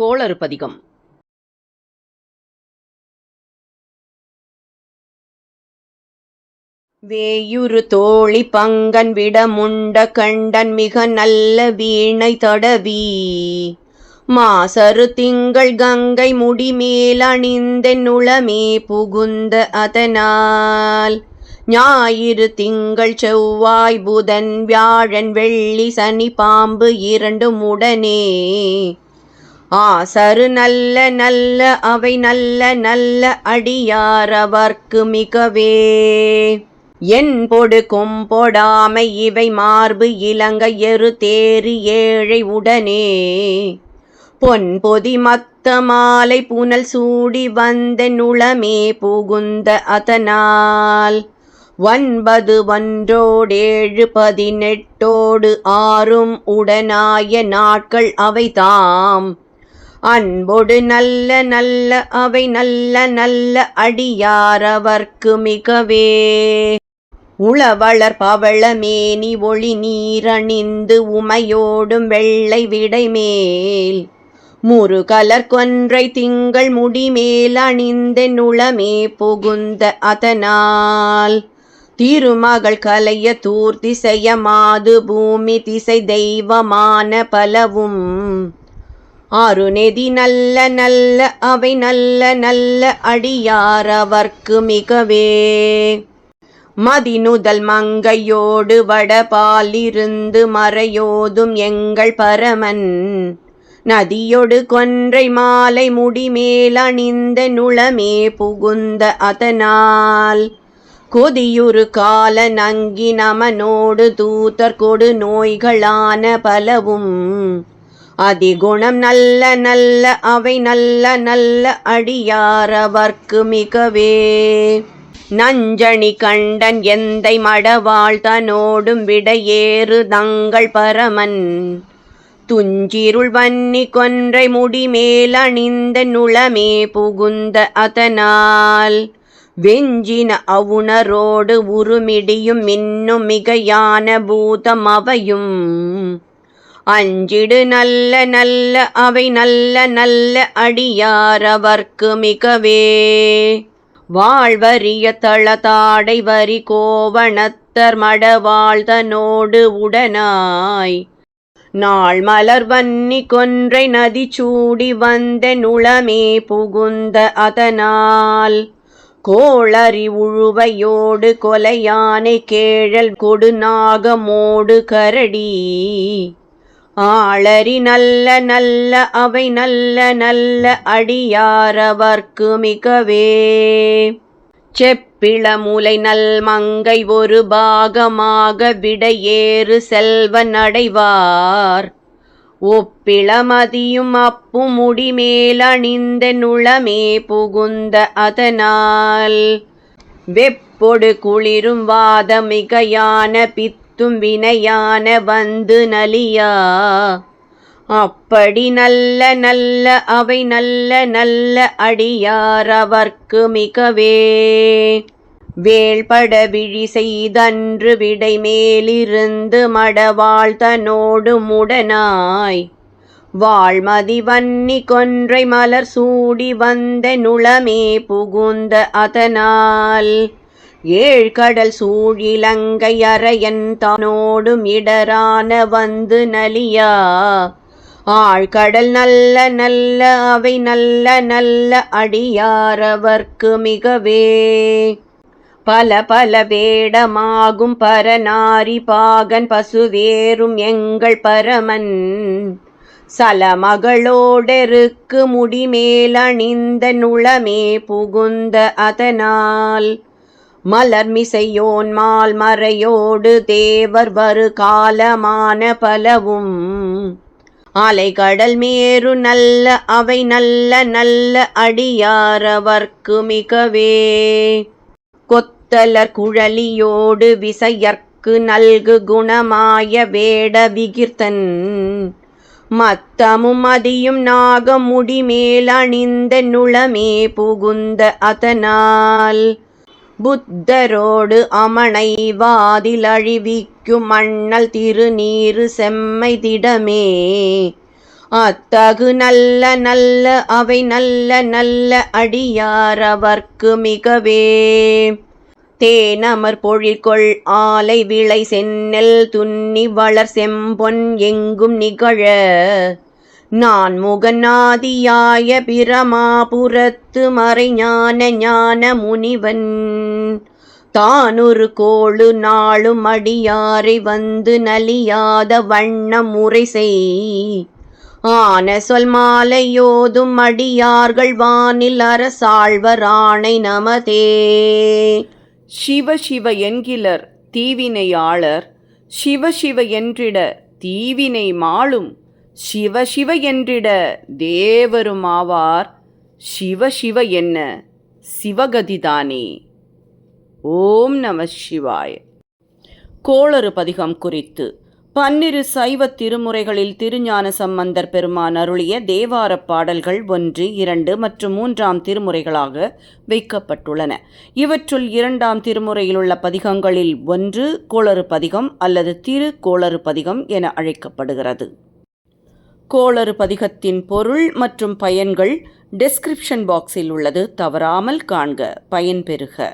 கோளறு பதிகம் வேயுறு தோழி பங்கன் விடமுண்ட கண்டன் மிக நல்ல வீணை தடவி. மாசரு திங்கள் கங்கை முடிமேல் அணிந்தென்னுளமே புகுந்த அதனால். ஞாயிறு திங்கள் செவ்வாய் புதன் வியாழன் வெள்ளி சனி பாம்பு இரண்டும் உடனே. ஆசரு நல்ல நல்ல அவை நல்ல நல்ல அடியாரவர்க்கு மிகவே. என் பொடு கொம்பொடாமை இவை மார்பு இலங்கை எரு தேறி ஏழை உடனே. பொன் பொதி மத்த மாலை புனல் சூடி வந்த நுளமே புகுந்த அதனால். ஒன்பது ஒன்றோடேழு பதினெட்டோடு ஆறும் உடனாய நாட்கள் அவைதாம் அன்பொடு நல்ல நல்ல அவை நல்ல நல்ல அடியாரவர்க்கு மிகவே. உளவளர் பவளமேனி ஒளி நீரணிந்து உமையோடும் வெள்ளை விடைமேல் முருகலர் கொன்றை திங்கள் முடிமேல் அணிந்த நுளமே புகுந்த அதனால். திருமகள் கலைய தூர்த்திசைய திசைய மாது பூமி திசை தெய்வமான பலவும். ஆறுநெதி நல்ல நல்ல அவை நல்ல நல்ல அடியாரவர்க்கு மிகவே. மதினுதல் மங்கையோடு வடபாலிருந்து மறையோதும் எங்கள் பரமன். நதியொடு கொன்றை மாலை முடிமேலணிந்த நுளமே புகுந்த அதனால். கொதியுறு கால நங்கி நமனோடு தூத்தர் கொடு நோய்களான பலவும். அதிகுணம் நல்ல நல்ல அவை நல்ல நல்ல அடியாரவர்க்கு மிகவே. நஞ்சணி கண்டன் எந்தை மடவாள் தனோடும் விடையேறு தங்கள் பரமன். துஞ்சிருள் வன்னி கொன்றை முடிமேல் அணிந்த நுளமே புகுந்த அதனால். வெஞ்சின அவுணரோடு உருமிடியும் இன்னும் மிகையான பூதம் அவையும். அஞ்சிடு நல்ல நல்ல அவை நல்ல நல்ல அடியாரவர்க்கு மிகவே. வாழ்வரிய தளதாடை வரி கோவணத்தர் மடவாழ்தனோடு உடனாய். நாள் மலர் வன்னி கொன்றை நதி சூடி வந்த நுளமே புகுந்த அதனால். கோளறி உழுவையோடு கொலையானை கேழல் கொடுநாகமோடு கரடி. ஆளரி நல்ல நல்ல அவை நல்ல நல்ல அடியாரவர்க்கு மிகவே. செப்பிள முலை நல் மங்கை ஒரு பாகமாக விடையேறு செல்வன் அடைவார் ஒப்பிளமதியும் அப்பு முடிமேலணிந்த நுளமே புகுந்த அதனால். வெப்பொடு குளிரும் வாத மிகையான பித்தும் வினையான வந்து நலியா. அப்படி நல்ல நல்ல அவை நல்ல நல்ல அடியார் அவர்க்கு மிகவே. வேள்பட விழி செய்தன்று விடை மேலிருந்து மடவாள் முடனாய். வாழ்மதி வன்னி கொன்றை மலர் சூடி வந்த நுளமே புகுந்த அதனால். ஏழ்கடல் சூழிலங்கை அரையன் தானோடும் இடரான வந்து நலியா. ஆழ்கடல் நல்ல நல்ல அவை நல்ல நல்ல அடியாரவர்க்கு மிகவே. பல பல வேடமாகும் பரநாரி பாகன் பசுவேறும் எங்கள் பரமன். சலமகளோடெருக்கு முடிமேல் அணிந்த நுளமே புகுந்த அதனால். மலர்மிசையோன் மால் மறையோடு தேவர் வரு காலமான பலவும். ஆலை கடல் மேரு நல்ல அவை நல்ல நல்ல அடியாரவர்க்கு மிகவே. கொத்தலர் குழலியோடு விசையர்க்கு நல்கு குணமாய வேட விகிர்த்தன். மத்தமும் மதியும் நாகம் முடிமேல் நுளமே புகுந்த அதனால். புத்தரோடு அமனை வாதில் அழிவிக்கும் மண்ணல் திருநீரு செம்மை திடமே. அத்தகு நல்ல நல்ல அவை நல்ல நல்ல அடியாரவர்க்கு மிகவே. தேனமர் பொழிற்கொள் ஆலை விளை சென்னல் துன்னி வளர் செம்பொன் எங்கும் நிகழ. நான் முகநாதியாய பிரமாபுரத்து மறைஞான ஞான முனிவன். தானொரு கோளு நாளும் அடியாரை வந்து நலியாத வண்ணம் முறை செய் ஆன சொல் மாலையோதும் அடியார்கள் வானில் அரசாழ்வராணை நமதே. சிவ சிவ என்கிலர் தீவினையாளர் சிவ சிவ என்றிட தீவினை மாளும் சிவ சிவ என்றிட தேவரும் ஆவார் சிவ சிவ என்ன சிவகதிதானே. ஓம் நம சிவாய. கோளறு பதிகம் குறித்து பன்னிரு சைவ திருமுறைகளில் திருஞான சம்பந்தர் பெருமான் அருளிய தேவாரப் பாடல்கள் ஒன்று இரண்டு மற்றும் மூன்றாம் திருமுறைகளாக வைக்கப்பட்டுள்ளன. இவற்றுள் இரண்டாம் திருமுறையில் உள்ள பதிகங்களில் ஒன்று கோளறு பதிகம் அல்லது திரு கோளறு பதிகம் என அழைக்கப்படுகிறது. கோளறு பதிகத்தின் பொருள் மற்றும் பயன்கள் டெஸ்கிரிப்ஷன் பாக்ஸில் உள்ளது. தவறாமல் காண்க. பயன்பெறுக